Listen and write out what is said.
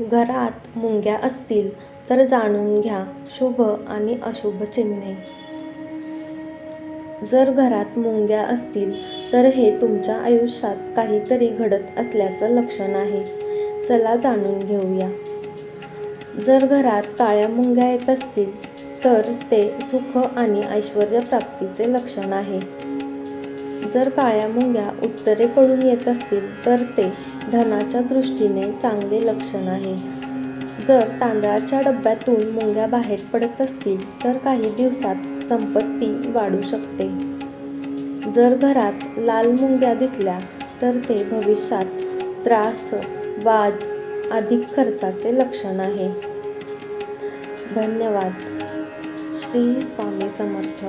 घरात मुंग्या असतील तर जाणून घ्या शुभ आणि अशुभ चिन्हे. जर घरात मुंग्या असतील तर हे तुमच्या आयुष्यात काहीतरी घडत असल्याचं लक्षण आहे. चला जाणून घेऊया. जर घरात काळ्या मुंग्या येत असतील तर ते सुख आणि ऐश्वर प्राप्तीचे लक्षण आहे. जर काळ्या मुंग्या उत्तरेकडून येत असतील तर ते धनाच्या दृष्टीने चांगले लक्षण आहे. जर तांदळाच्या डब्यातून मुंग्या बाहेर पडत असतील तर काही दिवसात संपत्ती वाढू शकते. जर घरात लाल मुंग्या दिसल्या तर ते भविष्यात त्रास वाद अधिक खर्चाचे लक्षण आहे. धन्यवाद. श्री स्वामी समर्थ.